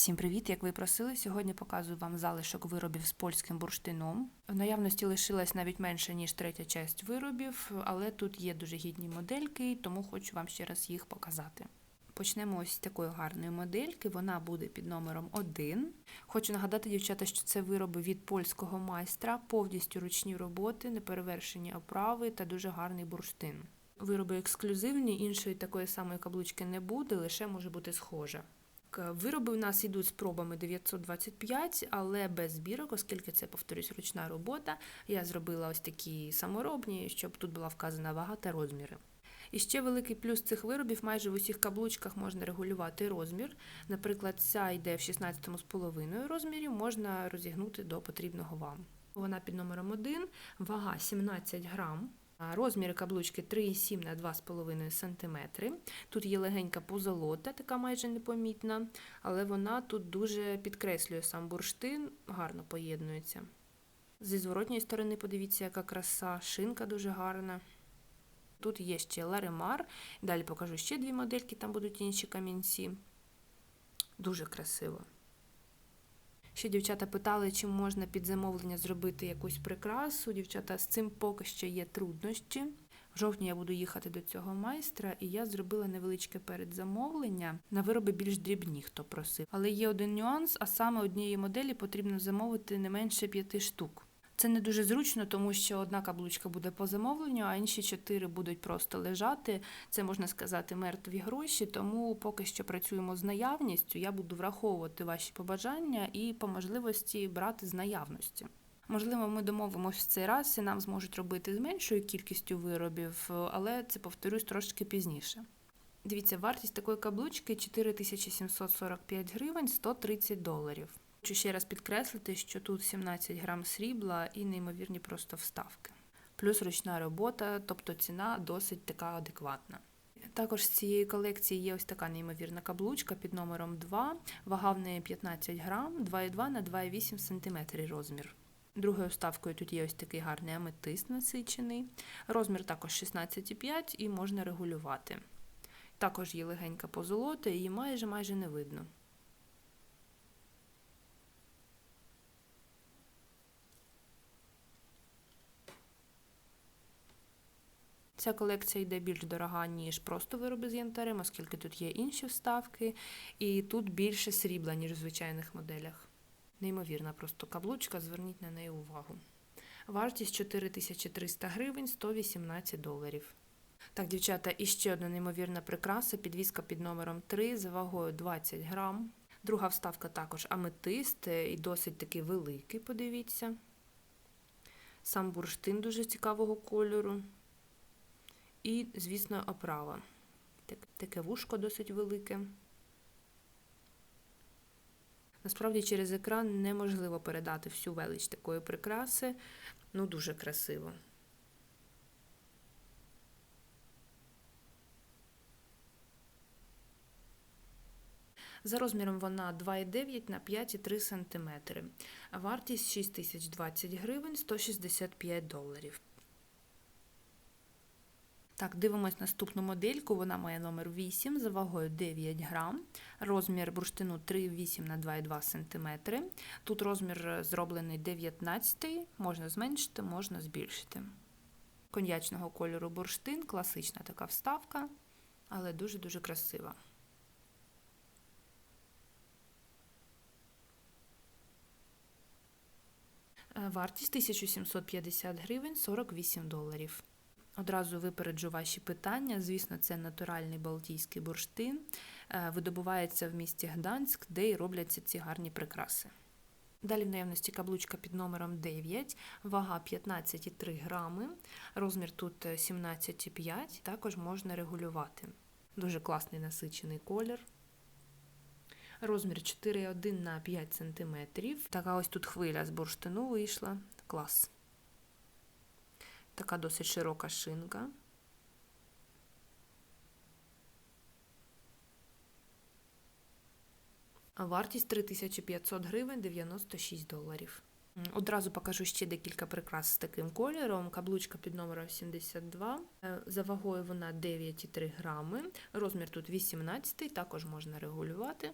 Всім привіт! Як ви просили, сьогодні показую вам залишок виробів з польським бурштином. В наявності лишилась навіть менше, ніж третя часть виробів, але тут є дуже гідні модельки, тому хочу вам ще раз їх показати. Почнемо ось з такої гарної модельки. Вона буде під номером 1. Хочу нагадати, дівчата, що це вироби від польського майстра, повністю ручні роботи, неперевершені оправи та дуже гарний бурштин. Вироби ексклюзивні, іншої такої самої каблучки не буде, лише може бути схожа. К- Вироби у нас йдуть з пробами 925, але без збірок, оскільки це, повторюсь, ручна робота. Я зробила ось такі саморобні, щоб тут була вказана вага та розміри. І ще великий плюс цих виробів майже в усіх каблучках можна регулювати розмір. Наприклад, ця йде в 16,5 розмірі, можна розігнути до потрібного вам. Вона під номером 1, вага 17 грам. Розміри каблучки 3,7 на 2,5 см. Тут є легенька позолота, така майже непомітна, але вона тут дуже підкреслює сам бурштин, гарно поєднується. Зі зворотньої сторони, подивіться, яка краса, шинка дуже гарна. Тут є ще ларемар. Далі покажу ще дві модельки, там будуть інші камінці. Дуже красиво. Ще дівчата питали, чи можна під замовлення зробити якусь прикрасу. Дівчата, з цим поки що є труднощі. В жовтні я буду їхати до цього майстра, і я зробила невеличке передзамовлення на вироби більш дрібні, хто просив. Але є один нюанс, а саме однієї моделі потрібно замовити не менше п'яти штук. Це не дуже зручно, тому що одна каблучка буде по замовленню, а інші чотири будуть просто лежати. Це можна сказати мертві гроші. Тому поки що працюємо з наявністю. Я буду враховувати ваші побажання і по можливості брати з наявності. Можливо, ми домовимося в цей раз і нам зможуть робити з меншою кількістю виробів, але це повторюсь трошки пізніше. Дивіться, вартість такої каблучки 4745 гривень 130 доларів. Хочу ще раз підкреслити, що тут 17 грам срібла і неймовірні просто вставки. Плюс ручна робота, тобто ціна досить така адекватна. Також з цієї колекції є ось така неймовірна каблучка під номером 2, вага в неї 15 грам, 2,2 на 2,8 см розмір. Другою вставкою тут є ось такий гарний аметист насичений. Розмір також 16,5 і можна регулювати. Також є легенька позолота, її майже майже не видно. Ця колекція йде більш дорога, ніж просто вироби з янтарем, оскільки тут є інші вставки, і тут більше срібла, ніж в звичайних моделях. Неймовірна просто каблучка, зверніть на неї увагу. Вартість 4300 гривень 118 доларів. Так, дівчата, і ще одна неймовірна прикраса, підвіска під номером 3 за вагою 20 грам. Друга вставка також аметист і досить такий великий, подивіться. Сам бурштин дуже цікавого кольору. І, звісно, оправа. Таке вушко досить велике. Насправді, через екран неможливо передати всю велич такої прикраси. Ну, дуже красиво. За розміром вона 2,9 на 5,3 см. Вартість 6020 гривень 165 доларів. Так, дивимось наступну модельку. Вона має номер 8 за вагою 9 грам. Розмір бурштину 3,8 на 2,2 см. Тут розмір е, зроблений 19, можна зменшити, можна збільшити. Коньячного кольору бурштин, класична така вставка, але дуже-дуже красива. Е, Вартість 1750 гривень 48 доларів. Одразу випереджу ваші питання. Звісно, це натуральний балтійський бурштин. Е, Видобувається в місті Гданськ, де і робляться ці гарні прикраси. Далі в наявності каблучка під номером 9, вага 15,3 грами, розмір тут е, 17,5, також можна регулювати. Дуже класний насичений колір. Розмір 4,1 на 5 см. Така ось тут хвиля з бурштину вийшла. Клас. Така досить широка шинка. А Вартість 3500 гривень 96 доларів. Одразу покажу ще декілька прикрас з таким кольором. Каблучка під номером 72. Е, За вагою вона 9,3 грами. Розмір тут 18, також можна регулювати.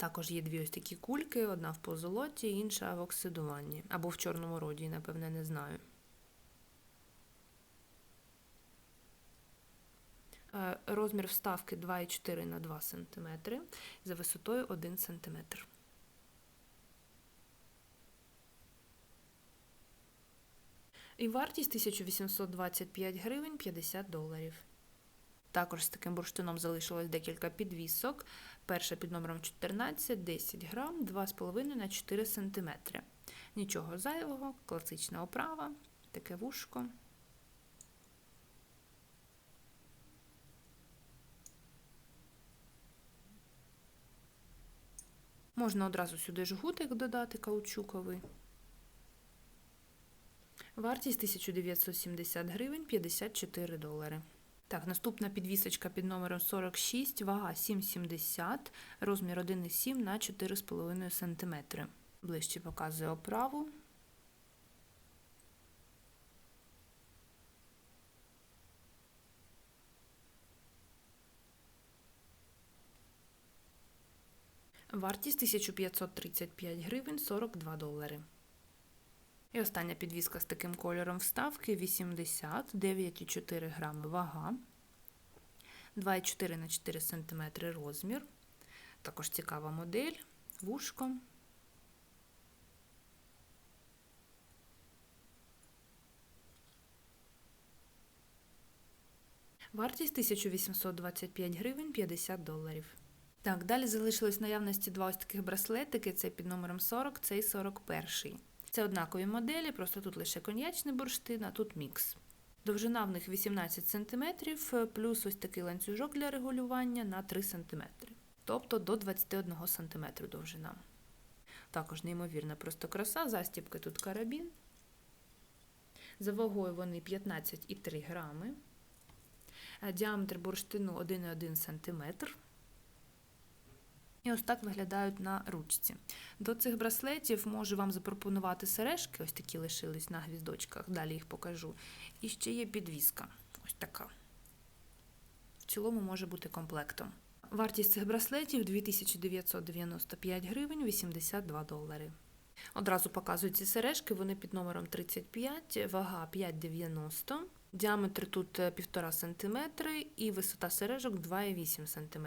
Також є дві ось такі кульки: одна в позолоті, інша в оксидуванні. Або в чорному роді, напевне, не знаю. Е, Розмір вставки 2,4 на 2 см, за висотою 1 см. І вартість 1825 гривень 50 доларів. Також з таким бурштином залишилось декілька підвісок. Перша під номером 14, 10 грам, 2,5 на 4 см. Нічого зайвого, класична оправа, таке вушко. Можна одразу сюди жгутик додати каучуковий. Вартість 1970 гривень 54 долари. Так, наступна підвісочка під номером 46, вага 7,70, розмір 1,7 на 4,5 см. Ближче показує оправу. Вартість 1535 гривень 42 долари. І остання підвіска з таким кольором вставки 80, 9,4 грами вага, 2,4 на 4 см розмір. Також цікава модель, вушко. Вартість 1825 гривень 50 доларів. Так, далі залишились наявності два ось таких браслетики: це під номером 40, цей 41. Це однакові моделі, просто тут лише коньячний бурштин, а тут мікс. Довжина в них 18 см, плюс ось такий ланцюжок для регулювання на 3 см. Тобто до 21 см довжина. Також неймовірна просто краса, застібки тут карабін. За вагою вони 15,3 грами. Діаметр бурштину 1,1 см. І ось так виглядають на ручці. До цих браслетів можу вам запропонувати сережки, ось такі лишились на гвіздочках, далі їх покажу. І ще є підвіска. Ось така. В цілому може бути комплектом. Вартість цих браслетів 2995 гривень 82 долари. Одразу показую ці сережки, вони під номером 35, вага 5,90 Діаметр тут 1,5 см і висота сережок 2,8 см.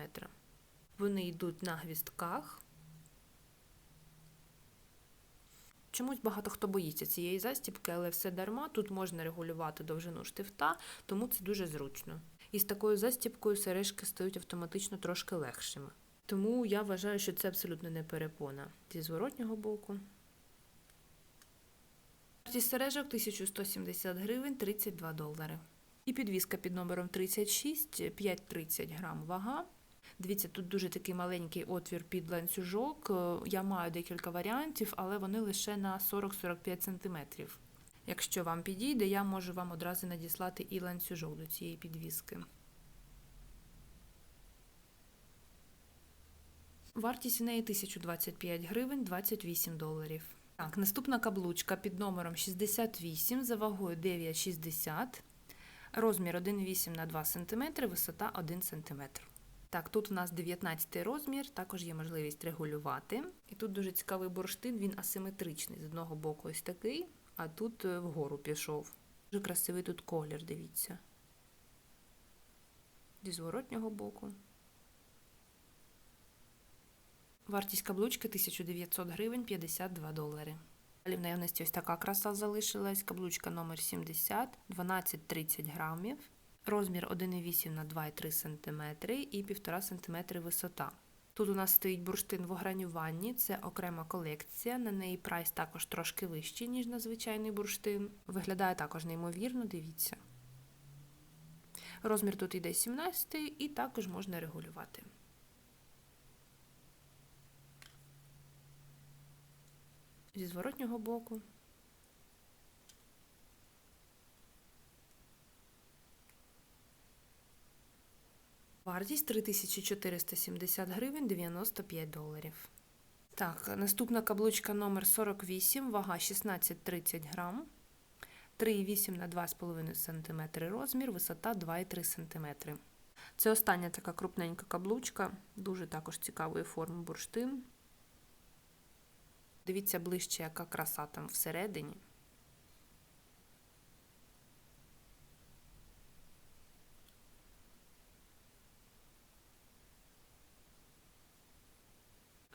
Вони йдуть на гвістках. Чомусь багато хто боїться цієї застібки, але все дарма. Тут можна регулювати довжину штифта, тому це дуже зручно. І з такою застібкою сережки стають автоматично трошки легшими. Тому я вважаю, що це абсолютно не перепона. Зі зворотнього боку. Вартість сережок 1170 гривень 32 долари. І підвіска під номером 36, 5,30 грам вага. Дивіться, тут дуже такий маленький отвір під ланцюжок. Я маю декілька варіантів, але вони лише на 40-45 см. Якщо вам підійде, я можу вам одразу надіслати і ланцюжок до цієї підвіски. Вартість в неї 1025 гривень 28 доларів. Так, наступна каблучка під номером 68 за вагою 9,60, розмір 1,8 на 2 см, висота 1 см. Так, тут у нас 19 розмір, також є можливість регулювати. І тут дуже цікавий бурштин, він асиметричний. З одного боку ось такий, а тут е, вгору пішов. Дуже красивий тут колір, дивіться. Зі зворотнього боку. Вартість каблучки 1900 гривень 52 долари. Далі в наявності ось така краса залишилась. Каблучка номер 70 12-30 грамів. Розмір 1,8 на 2,3 см і 1,5 см висота. Тут у нас стоїть бурштин в огранюванні, це окрема колекція. На неї прайс також трошки вищий, ніж на звичайний бурштин. Виглядає також неймовірно, дивіться. Розмір тут йде 17 і також можна регулювати. Зі зворотнього боку. Вартість 3470 гривень 95 доларів. Так, наступна каблучка номер 48, вага 16-30 грам, 3,8 на 2,5 см розмір, висота 2,3 см. Це остання така крупненька каблучка, дуже також цікавої форми бурштин. Дивіться ближче, яка краса там всередині.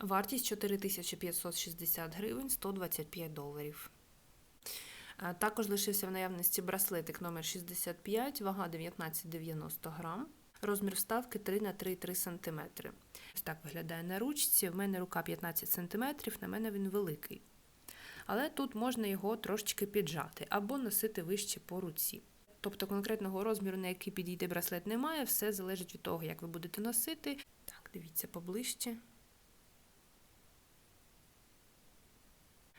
Вартість 4560 гривень 125 доларів. Е, Також лишився в наявності браслетик номер 65, вага 19,90 грам. Розмір вставки 3 на 3,3 см. Ось так виглядає на ручці. В мене рука 15 см, на мене він великий. Але тут можна його трошечки піджати або носити вище по руці. Тобто конкретного розміру, на який підійде браслет, немає, все залежить від того, як ви будете носити. Так, дивіться поближче.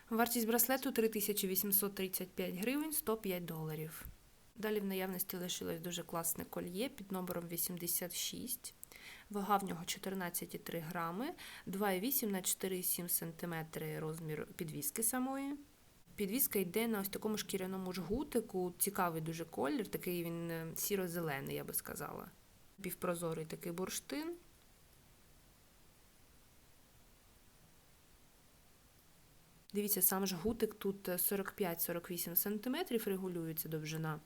Вартість браслету 3835 гривень 105 доларів. Далі в наявності лишилось дуже класне кольє під номером 86. Вага в нього 14,3 грами, 2,8 на 4,7 см розмір підвіски самої. Підвіска йде на ось такому шкіряному жгутику. Цікавий дуже колір, такий він е, сіро-зелений, я би сказала. Півпрозорий такий бурштин. Дивіться, сам жгутик тут 45-48 см регулюється довжина,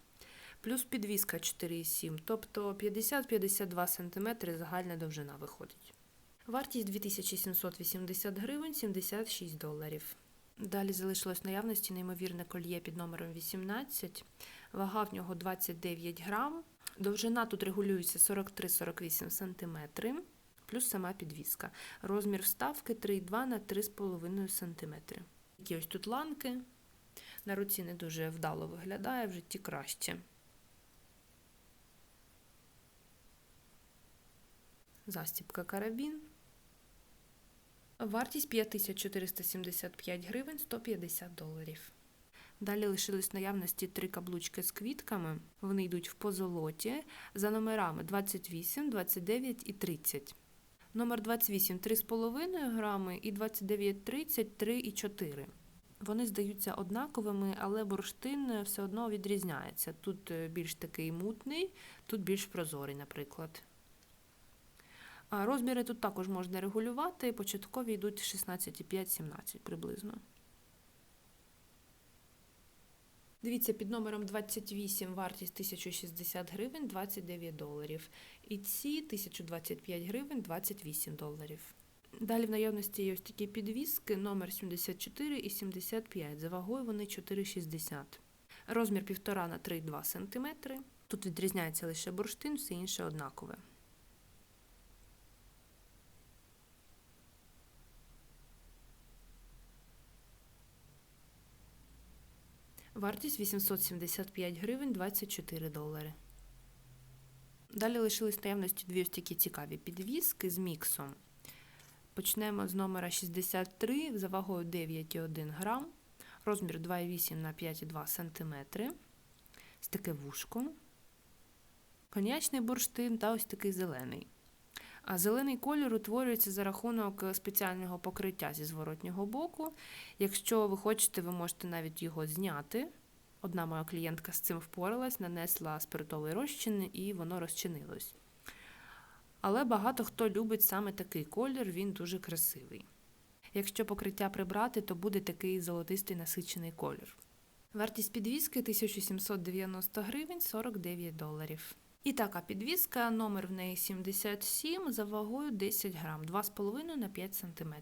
плюс підвіска 4,7, тобто 50-52 см загальна довжина виходить. Вартість 2780 гривень 76 доларів. Далі залишилось наявності неймовірне кольє під номером 18, вага в нього 29 грам, довжина тут регулюється 43-48 см, плюс сама підвіска. Розмір вставки 3,2 на 3,5 см. Такі ось тут ланки. На руці не дуже вдало виглядає, в житті краще. Застібка карабін. Вартість 5475 гривень 150 доларів. Далі лишились наявності три каблучки з квітками. Вони йдуть в позолоті за номерами 28, 29 і 30. Номер 28 3,5 грами і 29, 30 3,4. Вони здаються однаковими, але бурштин все одно відрізняється. Тут більш такий мутний, тут більш прозорий, наприклад. Розміри тут також можна регулювати. Початкові йдуть 16,5-17 приблизно. Дивіться, під номером 28 вартість 1060 гривень 29 доларів. І ці 1025 гривень 28 доларів. Далі в наявності є ось такі підвіски номер 74 і 75. За вагою вони 4,60. Розмір 1,5 на 3,2 см. Тут відрізняється лише бурштин, все інше однакове. Вартість 875 гривень 24 долари. Далі лишились наявності дві ось такі цікаві підвіски з міксом. Почнемо з номера 63 за вагою 9,1 грам, розмір 2,8 на 5,2 см. Ось таке вушко, коньячний бурштин та ось такий зелений. А зелений кольор утворюється за рахунок спеціального покриття зі зворотнього боку. Якщо ви хочете, ви можете навіть його зняти. Одна моя клієнтка з цим впоралась, нанесла спиртовий розчин і воно розчинилось. Але багато хто любить саме такий колір, він дуже красивий. Якщо покриття прибрати, то буде такий золотистий насичений колір. Вартість підвіски 1790 гривень 49 доларів. І така підвіска, номер в неї 77 за вагою 10 грам, 2,5 на 5 см.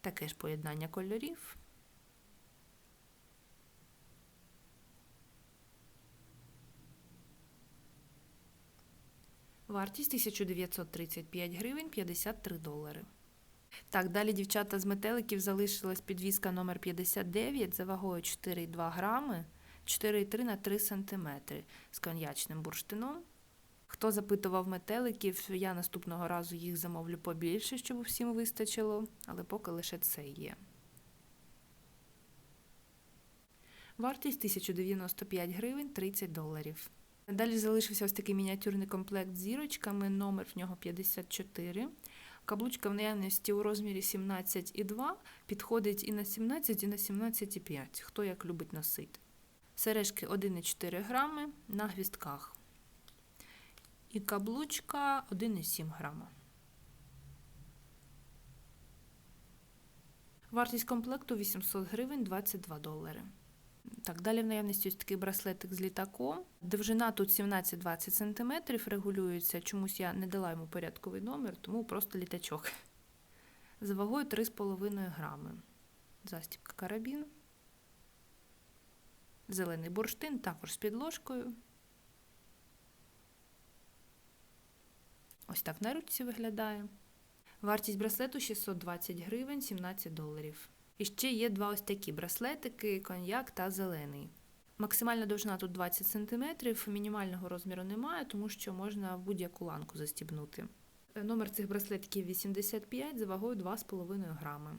Таке ж поєднання кольорів. Вартість 1935 гривень 53 долари. Так, далі, дівчата, з метеликів залишилась підвіска номер 59 за вагою 4,2 грами, 4,3 на 3 см з коньячним бурштином. Хто запитував метеликів, я наступного разу їх замовлю побільше, щоб всім вистачило, але поки лише це є. Вартість 1095 гривень 30 доларів. Далі залишився ось такий мініатюрний комплект з зірочками, номер в нього 54. Каблучка в наявності у розмірі 17,2, підходить і на 17, і на 17,5, хто як любить носити. Сережки 1,4 грами на гвістках. І каблучка 1,7 грама. Вартість комплекту 800 гривень 22 долари. Так, далі в наявності ось такий браслетик з літаком. Довжина тут 17-20 см, регулюється. Чомусь я не дала йому порядковий номер, тому просто літачок. З вагою 3,5 грами. Застібка карабін. Зелений бурштин, також з підложкою. Ось так на руці виглядає. Вартість браслету 620 гривень, 17 доларів. І ще є два ось такі браслетики: коньяк та зелений. Максимальна довжина тут 20 см, мінімального розміру немає, тому що можна в будь-яку ланку застібнути. Е, Номер цих браслетиків 85 за вагою 2,5 грами.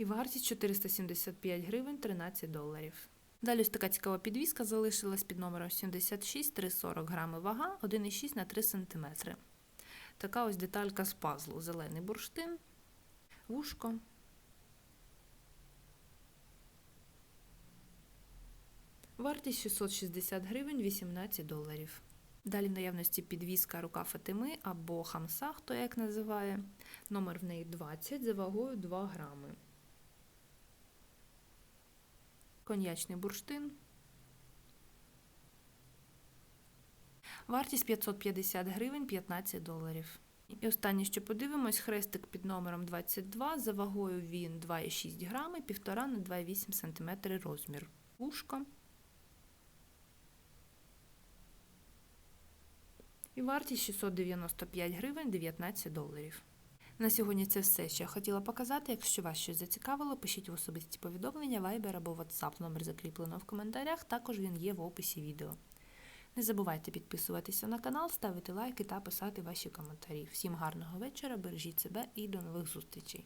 І вартість 475 гривень 13 доларів. Далі ось така цікава підвіска залишилась під номером 76, 340 грами вага, 1,6 на 3 см. Така ось деталька з пазлу. Зелений бурштин, вушко. Вартість 660 гривень 18 доларів. Далі в наявності підвіска рука Фатими або хамса, хто як називає. Номер в неї 20 за вагою 2 грами. Коньячний бурштин. Вартість 550 гривень 15 доларів. І останнє, що подивимось, хрестик під номером 22, за вагою він 2,6 грами, 1,5 на 2,8 см розмір. Вушко. І вартість 695 гривень 19 доларів. На сьогодні це все, що я хотіла показати. Якщо вас щось зацікавило, пишіть в особисті повідомлення, Viber або WhatsApp. Номер закріплено в коментарях, також він є в описі відео. Не забувайте підписуватися на канал, ставити лайки та писати ваші коментарі. Всім гарного вечора, бережіть себе і до нових зустрічей!